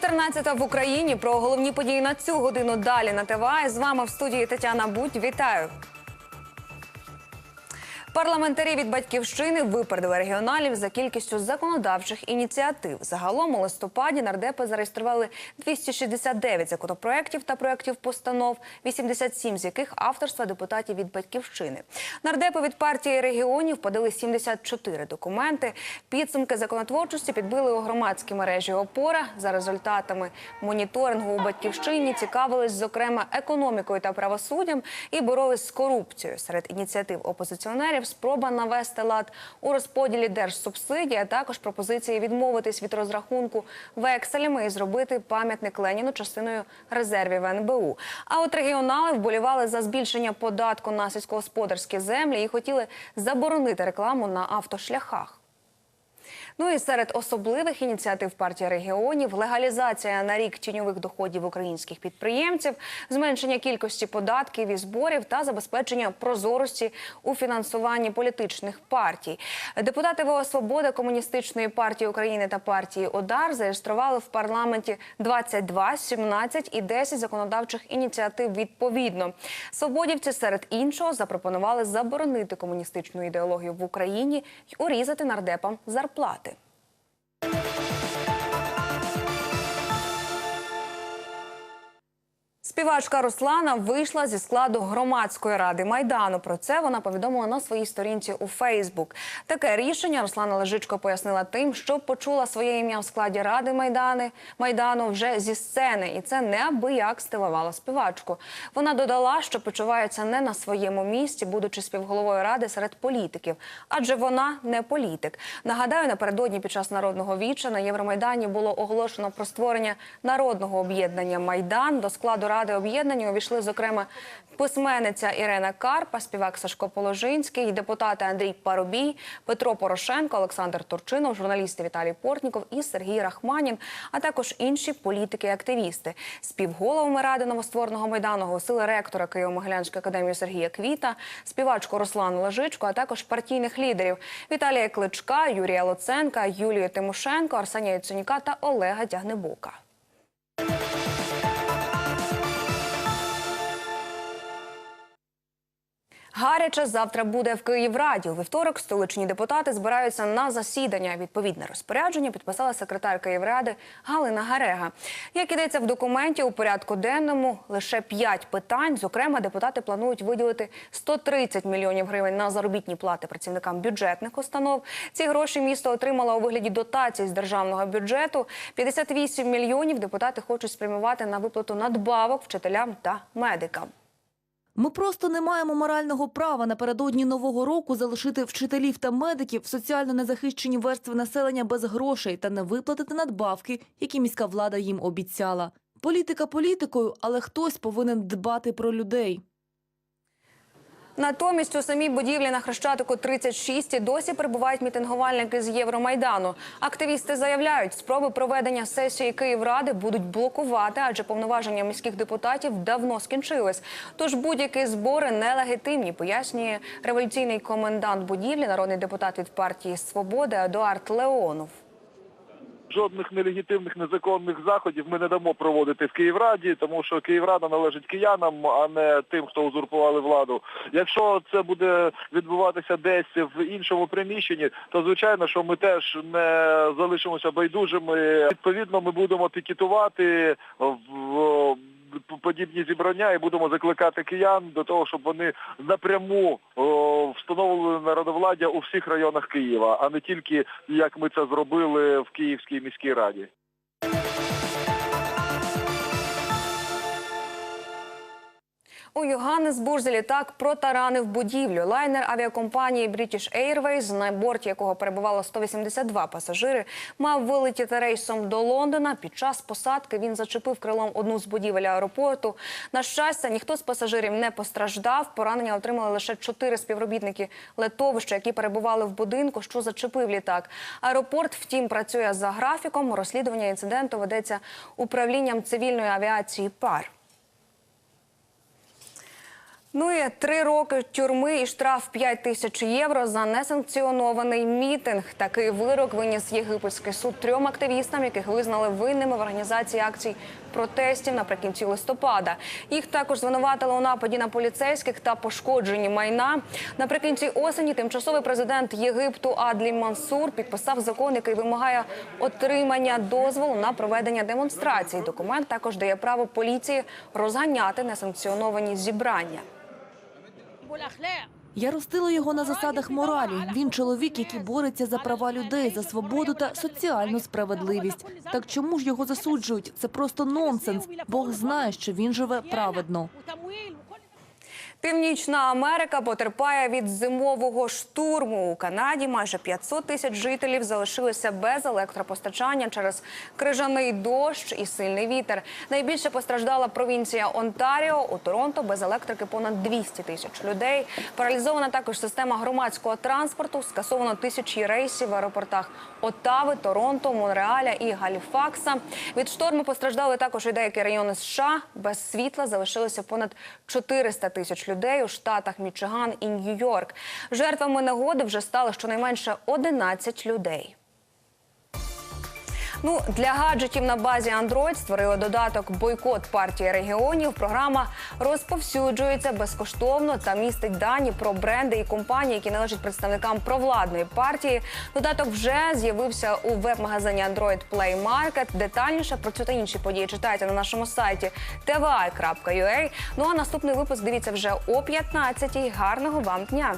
14 в Україні про головні події на цю годину далі на ТВА. З вами в студії Тетяна Будь. Вітаю. Парламентарі від батьківщини випередили регіоналів за кількістю законодавчих ініціатив. Загалом у листопаді нардепи зареєстрували 269 законопроєктів та проєктів постанов, 87 з яких авторства депутатів від батьківщини. Нардепи від партії регіонів подали 74 документи. Підсумки законотворчості підбили у громадській мережі ОПОРА. За результатами моніторингу у батьківщині цікавились зокрема економікою та правосуддям і боролись з корупцією. Серед ініціатив опозиціонерів спроба навести лад у розподілі держсубсидії, а також пропозиції відмовитись від розрахунку векселями і зробити пам'ятник Леніну частиною резервів НБУ. А от регіонали вболівали за збільшення податку на сільськогосподарські землі і хотіли заборонити рекламу на автошляхах. Ну і серед особливих ініціатив партії регіонів легалізація на рік тіньових доходів українських підприємців, зменшення кількості податків і зборів та забезпечення прозорості у фінансуванні політичних партій. Депутати ВО Свобода Комуністичної партії України та партії ОДАР зареєстрували в парламенті 22, 17 і 10 законодавчих ініціатив відповідно. Свободівці серед іншого запропонували заборонити комуністичну ідеологію в Україні й урізати нардепам зарплати. Співачка Руслана вийшла зі складу громадської ради майдану. Про це вона повідомила на своїй сторінці у Фейсбук. Таке рішення Руслана Лежичко пояснила тим, що почула своє ім'я в складі ради майдани майдану вже зі сцени, і це неабияк стилувало співачку. Вона додала, що почувається не на своєму місці, будучи співголовою ради серед політиків, адже вона не політик. Нагадаю, напередодні під час народного віча на Євромайдані було оголошено про створення народного об'єднання Майдан до складу ради об'єднання увійшли, зокрема, письменниця Ірена Карпа, співак Сашко Положинський, депутати Андрій Парубій, Петро Порошенко, Олександр Турчинов, журналісти Віталій Портніков і Сергій Рахманін, а також інші політики і активісти. Співголовами ради новоствореного майдану оголосили ректора Києво-Могилянської академії Сергія Квіта, співачку Руслану Лежичко, а також партійних лідерів Віталія Кличка, Юрія Луценка, Юлію Тимошенко, Арсенія Яценюка та Олега Тягнебока. Гаряче завтра буде в Київраді. У вівторок столичні депутати збираються на засідання. Відповідне розпорядження підписала секретар Київради Галина Гарега. Як ідеться в документі, у порядку денному лише п'ять питань. Зокрема, депутати планують виділити 130 мільйонів гривень на заробітні плати працівникам бюджетних установ. Ці гроші місто отримало у вигляді дотацій з державного бюджету. 58 мільйонів депутати хочуть спрямувати на виплату надбавок вчителям та медикам. Ми просто не маємо морального права напередодні нового року залишити вчителів та медиків соціально незахищені верстви населення без грошей та не виплатити надбавки, які міська влада їм обіцяла. Політика політикою, але хтось повинен дбати про людей. Натомість у самій будівлі на Хрещатику 36 і досі перебувають мітингувальники з Євромайдану. Активісти заявляють, спроби проведення сесії Київради будуть блокувати, адже повноваження міських депутатів давно скінчились. Тож будь-які збори нелегітимні, пояснює революційний комендант будівлі, народний депутат від партії Свобода Едуард Леонов. Жодних нелегітимних незаконних заходів ми не дамо проводити в Київраді, тому що Київрада належить киянам, а не тим, хто узурпували владу. Якщо це буде відбуватися десь в іншому приміщенні, то звичайно, що ми теж не залишимося байдужими. Відповідно, ми будемо пікетувати в подібні зібрання і будемо закликати киян до того, щоб вони напряму о, встановили народовладдя у всіх районах Києва, а не тільки як ми це зробили в Київській міській раді. У Йоганнесбурзі літак протаранив будівлю. Лайнер авіакомпанії British Airways, на борті якого перебувало 182 пасажири, мав вилетіти рейсом до Лондона. Під час посадки він зачепив крилом одну з будівель аеропорту. На щастя, ніхто з пасажирів не постраждав. Поранення отримали лише чотири співробітники летовища, які перебували в будинку, що зачепив літак. Аеропорт, втім, працює за графіком. Розслідування інциденту ведеться управлінням цивільної авіації ПАР. Ну три роки тюрми і штраф 5 тисяч євро за несанкціонований мітинг. Такий вирок виніс єгипетський суд трьом активістам, яких визнали винними в організації акцій протестів наприкінці листопада. Їх також звинуватили у нападі на поліцейських та пошкодженні майна. Наприкінці осені тимчасовий президент Єгипту Адлі Мансур підписав закон, який вимагає отримання дозволу на проведення демонстрацій. Документ також дає право поліції розганяти несанкціоновані зібрання. Я ростила його на засадах моралі. Він чоловік, який бореться за права людей, за свободу та соціальну справедливість. Так чому ж його засуджують? Це просто нонсенс. Бог знає, що він живе праведно. Північна Америка потерпає від зимового штурму. У Канаді майже 500 тисяч жителів залишилися без електропостачання через крижаний дощ і сильний вітер. Найбільше постраждала провінція Онтаріо. У Торонто без електрики понад 200 тисяч людей. Паралізована також система громадського транспорту. Скасовано тисячі рейсів в аеропортах Оттави, Торонто, Монреаля і Галіфакса. Від шторму постраждали також і деякі райони США. Без світла залишилося понад 400 тисяч людей у штатах Мічиган і Нью-Йорк. Жертвами нагоди вже стали щонайменше 11 людей. Ну для гаджетів на базі Android створили додаток Бойкот партії регіонів. Програма розповсюджується безкоштовно та містить дані про бренди і компанії, які належать представникам провладної партії. Додаток вже з'явився у веб-магазині Android Play Market. Детальніше про цю та інші події читайте на нашому сайті tvi.ua. Ну а наступний випуск дивіться вже о 15-й. Гарного вам дня!